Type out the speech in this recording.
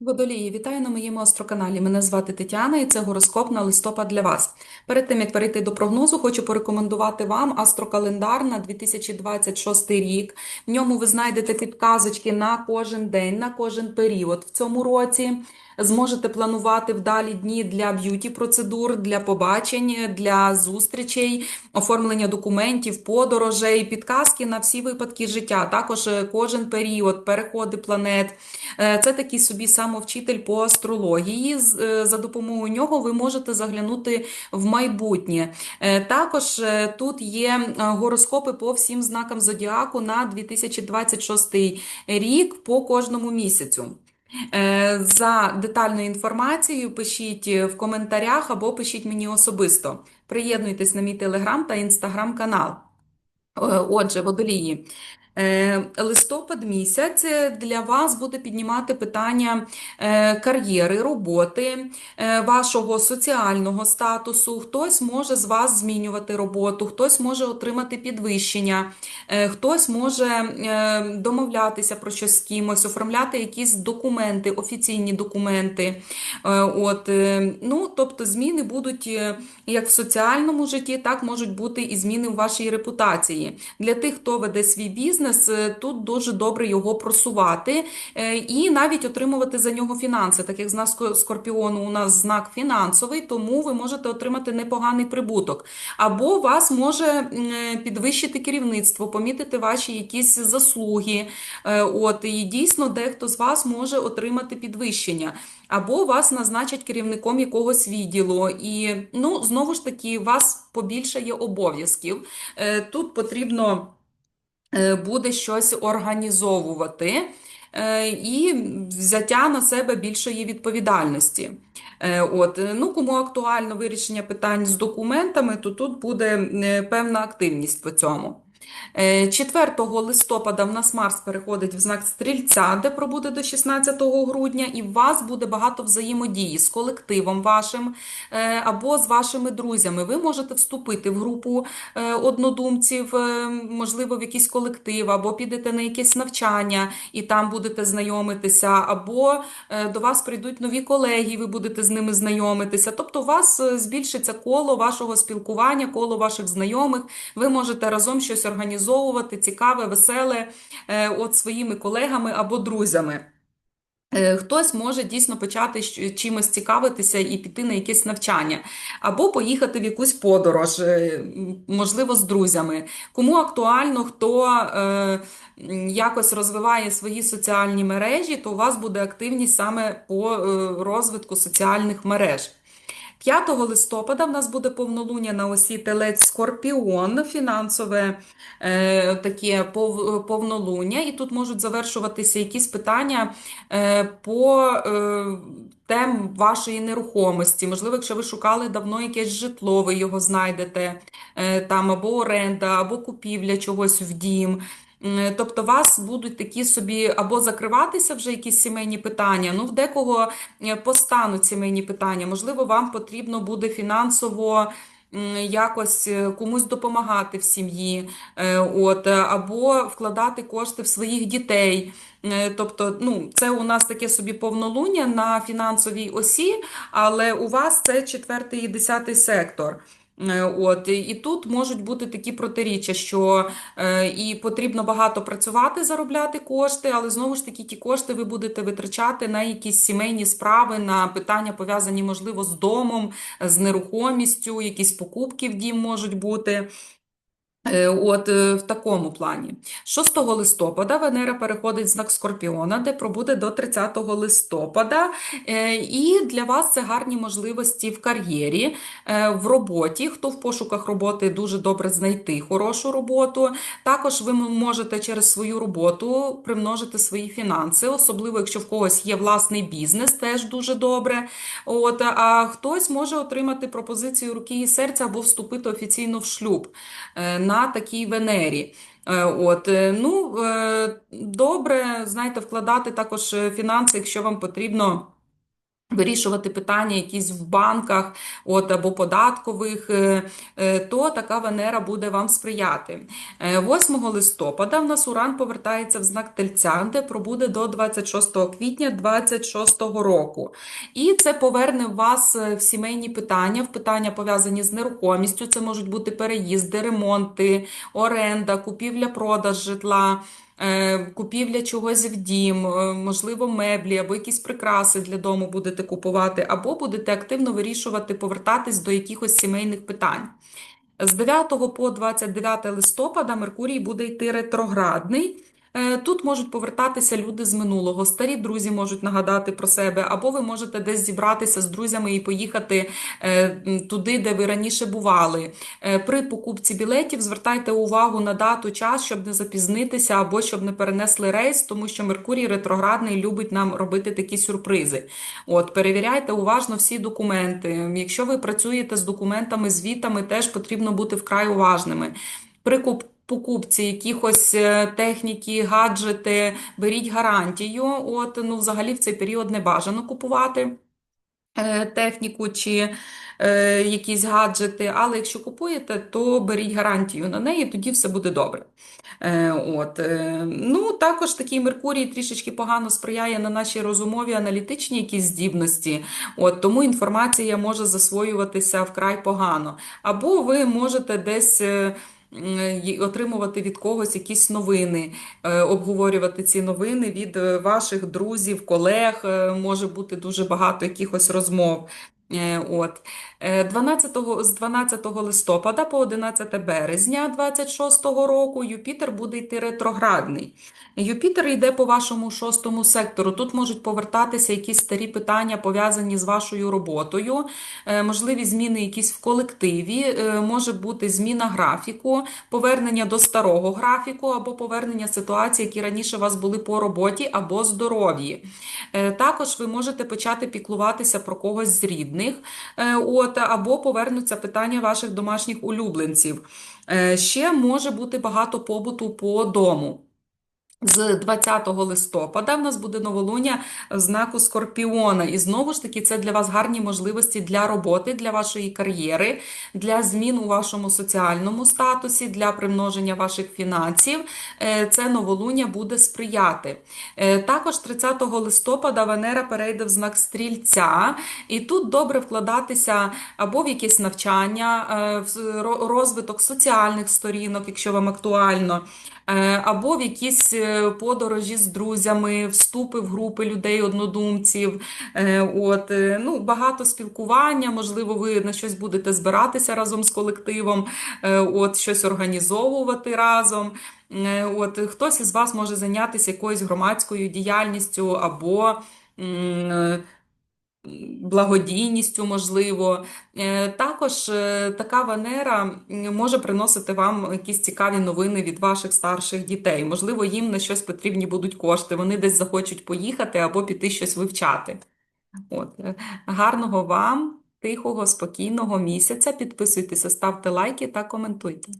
Водолії, вітаю на моєму астроканалі. Мене звати Тетяна і це гороскоп на листопад для вас. Перед тим як перейти до прогнозу, хочу порекомендувати вам астрокалендар на 2026 рік. В ньому ви знайдете підказочки на кожен день, на кожен період в цьому році. Зможете планувати вдалі дні для б'юті процедур, для побачень, для зустрічей, оформлення документів, подорожей, підказки на всі випадки життя. Також е, кожен період, переходи планет. Е, Це такий собі самовчитель по астрології. Е, За допомогою нього ви можете заглянути в майбутнє. Е, Також е, тут є гороскопи по всім знакам зодіаку на 2026 рік по кожному місяцю. За детальною інформацією пишіть в коментарях або пишіть мені особисто. Приєднуйтесь на мій телеграм та інстаграм-канал. Е, Отже, водолії, листопад місяць е, для вас буде піднімати питання е, кар'єри, роботи, е, вашого соціального статусу. Хтось може з вас змінювати роботу, хтось може отримати підвищення, е, хтось може е, домовлятися про щось з кимось, оформляти якісь документи, офіційні документи. Е, От, е, ну, тобто зміни будуть е, як в соціальному житті, так можуть бути і зміни в вашій репутації. Для тих, хто веде свій бізнес, е, тут дуже добре його просувати е, і навіть отримувати за нього фінанси. Так як знак Ско- Скорпіону у нас знак фінансовий, тому ви можете отримати непоганий прибуток. Або вас може е, підвищити керівництво, помітити ваші якісь заслуги. От, і дійсно дехто з вас може отримати підвищення. Або вас назначать керівником якогось відділу, і ну знову ж таки, вас побільшає обов'язків. Тут потрібно буде щось організовувати е, і взяття на себе більшої відповідальності. Е, От, е, ну, кому актуально вирішення питань з документами, то тут буде е, певна активність по цьому. Е, 4 листопада в нас Марс переходить в знак Стрільця, де пробуде до 16 грудня, і у вас буде багато взаємодії з колективом вашим е, або з вашими друзями. Ви можете вступити в групу е, однодумців, е, можливо, в якийсь колектив, або підете на якесь навчання і там будете знайомитися, або е, до вас прийдуть нові колеги, ви будете з ними знайомитися. Тобто, у вас е, збільшиться коло вашого спілкування, коло ваших знайомих. Ви можете разом щось організовувати, цікаве, веселе, е, от своїми колегами або друзями. Е, Хтось може дійсно почати чимось цікавитися і піти на якесь навчання, або поїхати в якусь подорож, е, можливо, з друзями. Кому актуально, хто е, якось розвиває свої соціальні мережі, то у вас буде активність саме по розвитку соціальних мереж. 5 листопада в нас буде повнолуння на осі Телець Скорпіон, фінансове е, таке пов, повнолуння, і тут можуть завершуватися якісь питання е, по е, тем вашої нерухомості. Можливо, якщо ви шукали давно якесь житло, ви його знайдете е, там або оренда, або купівля чогось в дім. М, Тобто, вас будуть такі собі або закриватися вже якісь сімейні питання. Ну, в декого е, постануть сімейні питання. Можливо, вам потрібно буде фінансово якось е, комусь допомагати в сім'ї, е, от, е, або вкладати кошти в своїх дітей. Е, Тобто, ну, це у нас таке собі повнолуння на фінансовій осі, але у вас це четвертий і десятий сектор. Е, От, і тут можуть бути такі протиріччя, що е, і потрібно багато працювати, заробляти кошти, але знову ж таки ті кошти ви будете витрачати на якісь сімейні справи, на питання пов'язані, можливо, з домом, з нерухомістю, якісь покупки в дім можуть бути. Е, От е, в такому плані. 6 листопада Венера переходить в знак Скорпіона, де пробуде до 30 листопада. Е, І для вас це гарні можливості в кар'єрі, в роботі. Хто в пошуках роботи дуже добре знайти хорошу роботу. Також ви можете через свою роботу примножити свої фінанси, особливо якщо в когось є власний бізнес, теж дуже добре. От, а хтось може отримати пропозицію руки і серця або вступити офіційно в шлюб е, на такій Венері. Е, От, е, ну, е, добре, знаєте, вкладати також фінанси, якщо вам потрібно Вирішувати питання якісь в банках от, або податкових, е, е, то така Венера буде вам сприяти. Е, 8 листопада в нас Уран повертається в знак Тельця, де пробуде до 26 квітня 26 року. І це поверне вас е, в сімейні питання, в питання пов'язані з нерухомістю. Це можуть бути переїзди, ремонти, оренда, купівля-продаж житла. Е, Купівля чогось в дім, е, можливо, меблі або якісь прикраси для дому будете купувати, або будете активно вирішувати повертатись до якихось сімейних питань. З 9 по 29 листопада Меркурій буде йти ретроградний. Е, Тут можуть повертатися люди з минулого, старі друзі можуть нагадати про себе, або ви можете десь зібратися з друзями і поїхати е, туди, де ви раніше бували. Е, При покупці білетів звертайте увагу на дату, час, щоб не запізнитися або щоб не перенесли рейс, тому що Меркурій ретроградний любить нам робити такі сюрпризи. От, перевіряйте уважно всі документи. Якщо ви працюєте з документами, звітами, теж потрібно бути вкрай уважними. При покупці якихось е, техніки, гаджети, беріть гарантію. От, ну, взагалі в цей період не бажано купувати е, техніку чи е, якісь гаджети, але якщо купуєте, то беріть гарантію на неї, тоді все буде добре. Е, от, е, ну, також такий Меркурій трішечки погано сприяє на нашій розумові аналітичні якісь здібності, от, тому інформація може засвоюватися вкрай погано. Або ви можете десь. Отримувати від когось якісь новини, е, обговорювати ці новини від е, ваших друзів, колег, е, може бути дуже багато якихось розмов. Е, От. Е, 12, з 12 листопада по 11 березня 26 року Юпітер буде йти ретроградний. Юпітер йде по вашому шостому сектору. Тут можуть повертатися якісь старі питання, пов'язані з вашою роботою, е, можливі зміни якісь в колективі, е, може бути зміна графіку, повернення до старого графіку або повернення ситуацій, які раніше у вас були по роботі або здоров'ї. Е, Також ви можете почати піклуватися про когось з рідних, е, от, або повернуться питання ваших домашніх улюбленців. Е, Ще може бути багато побуту по дому. З 20 листопада в нас буде новолуння в знаку Скорпіона. І знову ж таки, це для вас гарні можливості для роботи, для вашої кар'єри, для змін у вашому соціальному статусі, для примноження ваших фінансів. Е, Це новолуння буде сприяти. Е, Також 30 листопада Венера перейде в знак Стрільця, і тут добре вкладатися або в якесь навчання, е, в розвиток соціальних сторінок, якщо вам актуально. Е, Або в якісь е, подорожі з друзями, вступи в групи людей-однодумців. Е, От, ну, багато спілкування, можливо, ви на щось будете збиратися разом з колективом, от, щось організовувати разом. От, хтось із вас може зайнятися якоюсь громадською діяльністю або благодійністю, можливо. Е, Також е, така Венера може приносити вам якісь цікаві новини від ваших старших дітей. Можливо, їм на щось потрібні будуть кошти. Вони десь захочуть поїхати або піти щось вивчати. От. е, Гарного вам, тихого, спокійного місяця. Підписуйтеся, ставте лайки та коментуйте.